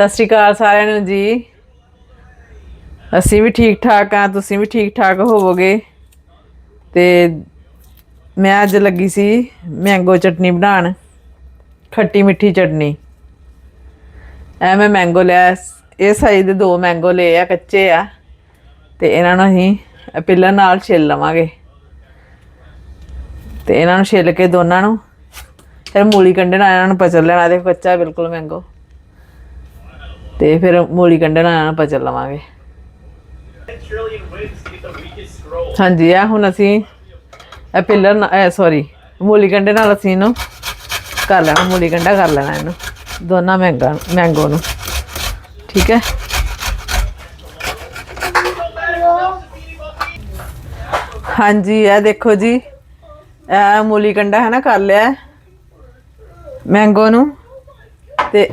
ਸਤਿ ਸ਼੍ਰੀ ਅਕਾਲ ਸਾਰਿਆਂ ਨੂੰ ਜੀ। ਅਸੀਂ ਵੀ ਠੀਕ ਠਾਕ ਆ ਤੁਸੀਂ ਵੀ ਠੀਕ ਠਾਕ ਹੋਵੋਗੇ? ਤੇ ਮੈਂ ਅੱਜ ਲੱਗੀ ਸੀ ਮੈਂਗੋ ਚਟਨੀ ਬਣਾਉਣ, ਖੱਟੀ ਮਿੱਠੀ ਚਟਨੀ। ਐ ਮੈਂ ਮੈਂਗੋ ਲਿਆ, ਇਹ ਸਾਈਜ਼ ਦੇ ਦੋ ਮੈਂਗੋ ਲਏ ਆ, ਕੱਚੇ ਆ। ਤੇ ਇਹਨਾਂ ਨੂੰ ਅਸੀਂ ਪਿੱਲਰ ਨਾਲ ਛਿੱਲ ਲਵਾਂਗੇ। ਤੇ ਇਹਨਾਂ ਨੂੰ ਛਿੱਲ ਕੇ ਦੋਨਾਂ ਨੂੰ, ਫਿਰ ਮੂਲੀ ਕੰਢਣਾ ਇਹਨਾਂ ਨੂੰ ਪਚਲ ਲੈਣਾ ਤੇ ਕੱਚਾ ਬਿਲਕੁਲ ਮੈਂਗੋ ਤੇ ਫਿਰ ਮੂਲੀ ਕੰਢਣਾ ਇਹਨਾਂ ਨੂੰ ਪਚਲ ਲਵਾਂਗੇ trillion wins to get the weakest scroll. ਹਾਂਜੀ ਆ ਹੁਣ ਅਸੀਂ ਇਹ ਪਿੱਲਰ ਸੌਰੀ ਮੂਲੀ ਕੰਡੇ ਨਾਲ ਅਸੀਂ ਇਹਨੂੰ ਕਰ ਲੈਣਾ, ਮੂਲੀ ਕੰਡਾ ਕਰ ਲੈਣਾ ਇਹਨੂੰ, ਦੋਨਾਂ ਮੈਂਗਾ ਮੈਂਗੋ ਨੂੰ ਠੀਕ ਹੈ ਹਾਂਜੀ, ਇਹ ਦੇਖੋ ਜੀ, ਇਹ ਮੂਲੀ ਕੰਡਾ ਹੈ ਨਾ, ਕਰ ਲਿਆ ਮੈਂਗੋ ਨੂੰ ਤੇ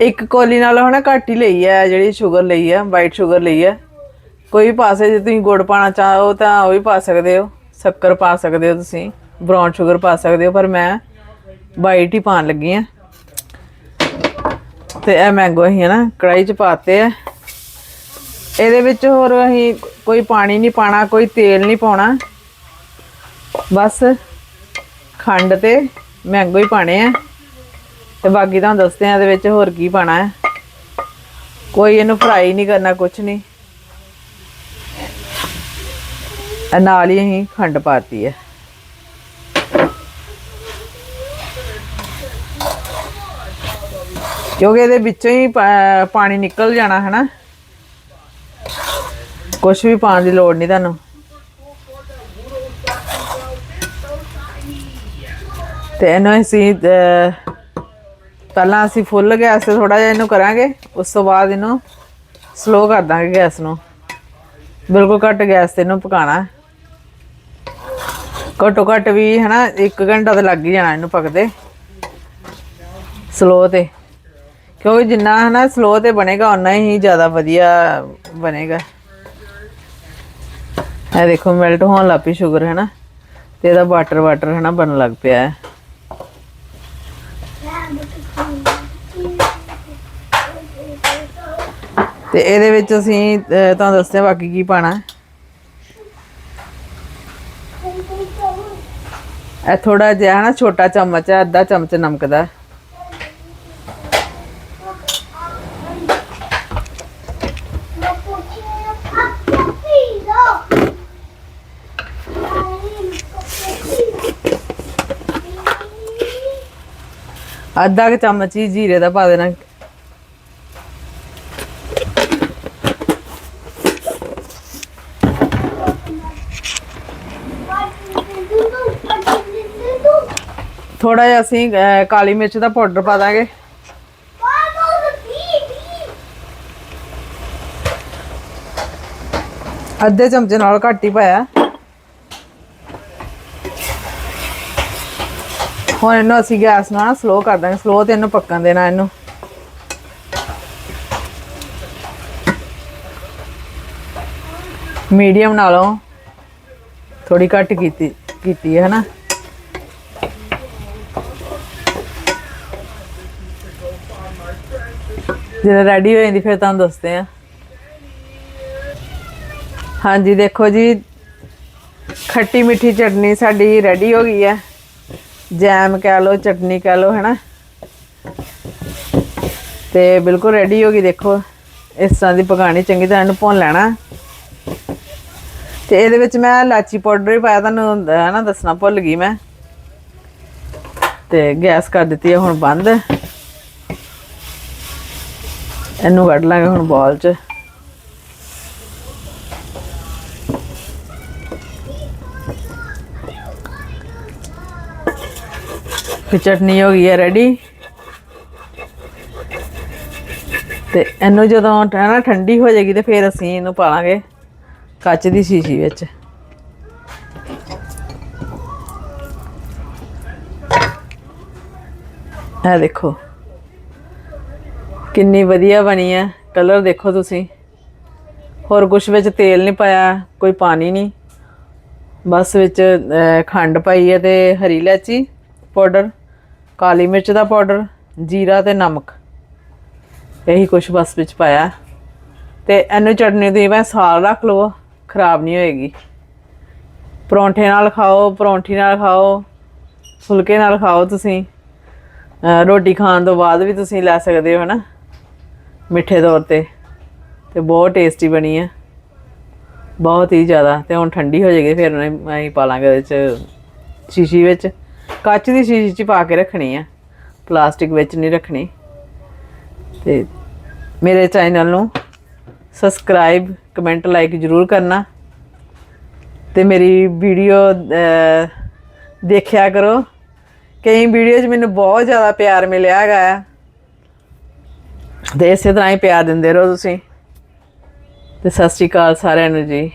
ਇੱਕ ਕੋਲੀ ਨਾਲ ਹਨਾ ਘੱਟ ਹੀ ਲਈ ਹੈ, ਜਿਹੜੀ ਸ਼ੂਗਰ ਲਈ ਹੈ ਵਾਈਟ ਸ਼ੂਗਰ ਲਈ ਹੈ। ਕੋਈ ਵੀ ਪਾ ਜੇ ਤੁਸੀਂ ਗੁੜ ਪਾਣਾ ਚਾਹੋ ਤਾਂ ਉਹ ਵੀ ਪਾ ਸਕਦੇ ਹੋ, ਸ਼ੱਕਰ ਪਾ ਸਕਦੇ ਹੋ ਤੁਸੀਂ ਬ੍ਰਾਊਨ ਸ਼ੂਗਰ ਪਾ ਸਕਦੇ ਹੋ, ਪਰ ਮੈਂ ਵਾਈਟ ਹੀ ਪਾਣ ਲੱਗੀ ਆ ਤੇ ਇਹ ਮੈਂਗੋ ਅਸੀਂ ਨਾ ਕੜਾਈ ਚ ਪਾਤੇ ਆ। ਇਹਦੇ ਵਿੱਚ ਹੋਰ ਅਸੀਂ ਕੋਈ ਪਾਣੀ ਨਹੀਂ ਪਾਣਾ ਕੋਈ ਤੇਲ ਨਹੀਂ ਪਾਉਣਾ। ਬਸ ਖੰਡ ਤੇ ਮੈਂਗੋ ਹੀ ਪਾਣੇ ਆ। ਤੇ ਬਾਕੀ ਤੁਹਾਨੂੰ ਦੱਸਦੇ ਆ ਇਹਦੇ ਵਿੱਚ ਹੋਰ ਕੀ ਪਾਣਾ ਹੈ। ਕੋਈ ਇਹਨੂੰ ਫਰਾਈ ਨਹੀਂ ਕਰਨਾ ਕੁਝ ਨਹੀਂ। ਨਾਲ ਹੀ ਅਸੀਂ ਖੰਡ ਪਾਤੀ ਹੈ। ਕਿਉਂਕਿ ਇਹਦੇ ਵਿੱਚੋਂ ਹੀ ਪਾਣੀ ਨਿਕਲ ਜਾਣਾ ਹੈ ਨਾ ਕੁਝ ਵੀ ਪਾਉਣ ਦੀ ਲੋੜ ਨਹੀਂ ਤੁਹਾਨੂੰ। ਤੇ ਇਹਨੂੰ ਅਸੀਂ ਅਹ, ਪਹਿਲਾਂ ਅਸੀਂ ਫੁੱਲ ਗੈਸ ਤੇ ਥੋੜਾ ਜਿਹਾ ਇਹਨੂੰ ਕਰਾਂਗੇ, ਉਸ ਤੋਂ ਬਾਅਦ ਇਹਨੂੰ ਸਲੋ ਕਰ ਦਾਂਗੇ ਗੈਸ ਨੂੰ। ਬਿਲਕੁਲ ਘੱਟ ਗੈਸ ਤੇ ਇਹਨੂੰ ਪਕਾਣਾ ਘੱਟੋ ਘੱਟ ਵੀ ਹਨਾ 1 ਘੰਟਾ ਤਾਂ ਲੱਗ ਹੀ ਜਾਣਾ ਇਹਨੂੰ ਪਕਦੇ। ਸਲੋ ਤੇ। ਕਿਉਂਕਿ ਜਿੰਨਾ ਹਨਾ ਸਲੋ ਤੇ ਬਣੇਗਾ ਉਨਾ ਹੀ ਜ਼ਿਆਦਾ ਵਧੀਆ ਬਣੇਗਾ। ਇਹ ਦੇਖੋ ਮੈਲਟ ਹੋਣ ਲੱਗ ਪਈ ਸ਼ੂਗਰ ਹੈ ਨਾ ਤੇ ਇਹਦਾ ਵਾਟਰ ਵਾਟਰ ਹੈ ਨਾ ਬਣਨ ਲੱਗ ਪਿਆ ਹੈ। ਤੇ ਇਹਦੇ ਵਿੱਚ ਅਸੀਂ ਤੁਹਾਨੂੰ ਦੱਸਿਆ ਬਾਕੀ ਕੀ ਪਾਣਾ। ਇਹ ਥੋੜਾ ਜਿਹਾ ਨਾ ਛੋਟਾ ਚਮਚ ਹੈ, ਅੱਧਾ ਚਮਚ ਨਮਕ ਦਾ। ਅੱਧਾ ਕੁ ਚਮਚ ਹੀ ਜੀਰੇ ਦਾ ਪਾ ਦੇਣਾ। ਥੋੜਾ ਜਿਹਾ ਅਸੀਂ ਕਾਲੀ ਮਿਰਚ ਦਾ ਪਾਊਡਰ ਪਾ ਦਾਂਗੇ। ਅੱਧੇ ਚਮਚੇ ਨਾਲ ਘੱਟ ਹੀ ਪਾਇਆ। ਹੁਣ ਇਹਨੂੰ ਅਸੀਂ ਗੈਸ ਨਾਲ ਸਲੋ ਕਰ ਦਾਂਗੇ। ਸਲੋ ਤੇ ਇਹਨੂੰ ਪੱਕਣ ਦੇਣਾ ਇਹਨੂੰ। ਮੀਡੀਅਮ ਨਾਲੋਂ ਥੋੜੀ ਘੱਟ ਕੀਤੀ ਕੀਤੀ ਹੈ ਹਨਾ ਜਦੋਂ ਰੈਡੀ ਹੋ ਜਾਂਦੀ, ਫਿਰ ਤੁਹਾਨੂੰ ਦੱਸਦੇ ਆ ਹਾਂਜੀ, ਦੇਖੋ ਜੀ, ਖੱਟੀ ਮਿੱਠੀ ਚਟਨੀ ਸਾਡੀ ਰੈਡੀ ਹੋ ਗਈ ਹੈ। ਜੈਮ ਕਹਿ ਲਓ, ਚਟਨੀ ਕਹਿ ਲਓ, ਹੈਨਾ। ਤੇ ਬਿਲਕੁਲ ਰੈਡੀ ਹੋ ਗਈ, ਦੇਖੋ। ਇਸ ਤਰ੍ਹਾਂ ਦੀ ਪਕਾਣੀ ਚੰਗੀ ਤਰ੍ਹਾਂ ਨੂੰ ਭੁੰਨ ਲੈਣਾ। ਤੇ ਇਹਦੇ ਵਿੱਚ ਮੈਂ ਲਾਚੀ ਪਾਊਡਰ ਵੀ ਪਾਇਆ, ਤੁਹਾਨੂੰ ਹੈ ਨਾ ਦੱਸਣਾ ਭੁੱਲ ਗਈ ਮੈਂ। ਤੇ ਗੈਸ ਕਰ ਦਿੱਤੀ ਹੈ, ਹੁਣ ਬੰਦ। ਇਹਨੂੰ ਕੱਢ ਲਾਂਗੇ ਹੁਣ ਬਾਲ 'ਚ। ਫਿਰ ਚਟਨੀ ਹੋ ਗਈ ਹੈ ਰੈਡੀ ਤੇ ਇਹਨੂੰ ਜਦੋਂ ਹੈ ਨਾ ਠੰਡੀ ਹੋ ਜਾਏਗੀ ਤੇ ਫਿਰ ਅਸੀਂ ਇਹਨੂੰ ਪਾ ਲਾਂਗੇ ਕੱਚ ਦੀ ਸ਼ੀਸ਼ੀ ਵਿੱਚ। ਇਹ ਦੇਖੋ। ਕਿੰਨੀ ਵਧੀਆ ਬਣੀ ਹੈ ਕਲਰ ਦੇਖੋ ਤੁਸੀਂ। ਹੋਰ ਕੁਛ ਵਿੱਚ ਤੇਲ ਨਹੀਂ ਪਾਇਆ, ਕੋਈ ਪਾਣੀ ਨਹੀਂ ਬਸ ਵਿੱਚ ਖੰਡ ਪਾਈ ਹੈ ਤੇ ਹਰੀ ਇਲਾਚੀ ਪਾਊਡਰ, ਕਾਲੀ ਮਿਰਚ ਦਾ ਪਾਊਡਰ, ਜੀਰਾ ਤੇ ਨਮਕ। ਇਹੀ ਕੁਛ ਬਸ ਵਿੱਚ ਪਾਇਆ। ਤੇ ਇਹਨੂੰ ਚਟਨੀ ਦੀ ਮੈਂ ਸਾਲ ਰੱਖ ਲਵੋ, ਖਰਾਬ ਨਹੀਂ ਹੋਏਗੀ। ਪਰੌਂਠੇ ਨਾਲ ਖਾਓ, ਪਰੌਂਠੀ ਨਾਲ ਖਾਓ, ਫੁਲਕੇ ਨਾਲ ਖਾਓ ਤੁਸੀਂ। ਰੋਟੀ ਖਾਣ ਤੋਂ ਬਾਅਦ ਵੀ ਤੁਸੀਂ ਲੈ ਸਕਦੇ ਹੋ, ਹਨਾ। ਮਿੱਠੇ ਤੌਰ ਤੇ। ਤੇ ਬਹੁਤ ਟੇਸਟੀ ਬਣੀ ਆ। ਬਹੁਤ ਹੀ ਜ਼ਿਆਦਾ। ਤੇ ਹੁਣ ਠੰਡੀ ਹੋ ਜਾਏਗੀ, ਫਿਰ ਉਹਨੇ ਅਸੀਂ ਪਾ ਲਾਂਗੇ ਉਹਦੇ ਚ ਸ਼ੀਸ਼ੀ ਵਿੱਚ। ਕੱਚ ਦੀ ਸ਼ੀਸ਼ੀ ਚ ਪਾ ਕੇ ਰੱਖਣੀ ਆ। ਪਲਾਸਟਿਕ ਵਿੱਚ ਨਹੀਂ ਰੱਖਣੀ। ਤੇ ਮੇਰੇ ਚੈਨਲ ਨੂੰ ਸਬਸਕ੍ਰਾਈਬ ਕਮੈਂਟ ਲਾਈਕ ਜਰੂਰ ਕਰਨਾ। ਤੇ ਮੇਰੀ ਵੀਡੀਓ ਦੇਖਿਆ ਕਰੋ। ਕਈ ਵੀਡੀਓ 'ਚ ਮੈਨੂੰ ਬਹੁਤ ਜ਼ਿਆਦਾ ਪਿਆਰ ਮਿਲਿਆ ਹੈਗਾ ਆ। ਤੇ ਇਸੇ ਤਰ੍ਹਾਂ ਹੀ ਪਿਆਰ ਦਿੰਦੇ ਰਹੋ ਤੁਸੀਂ। ਤੇ ਸਤਿ ਸ਼੍ਰੀ ਅਕਾਲ ਸਾਰਿਆਂ ਨੂੰ ਜੀ।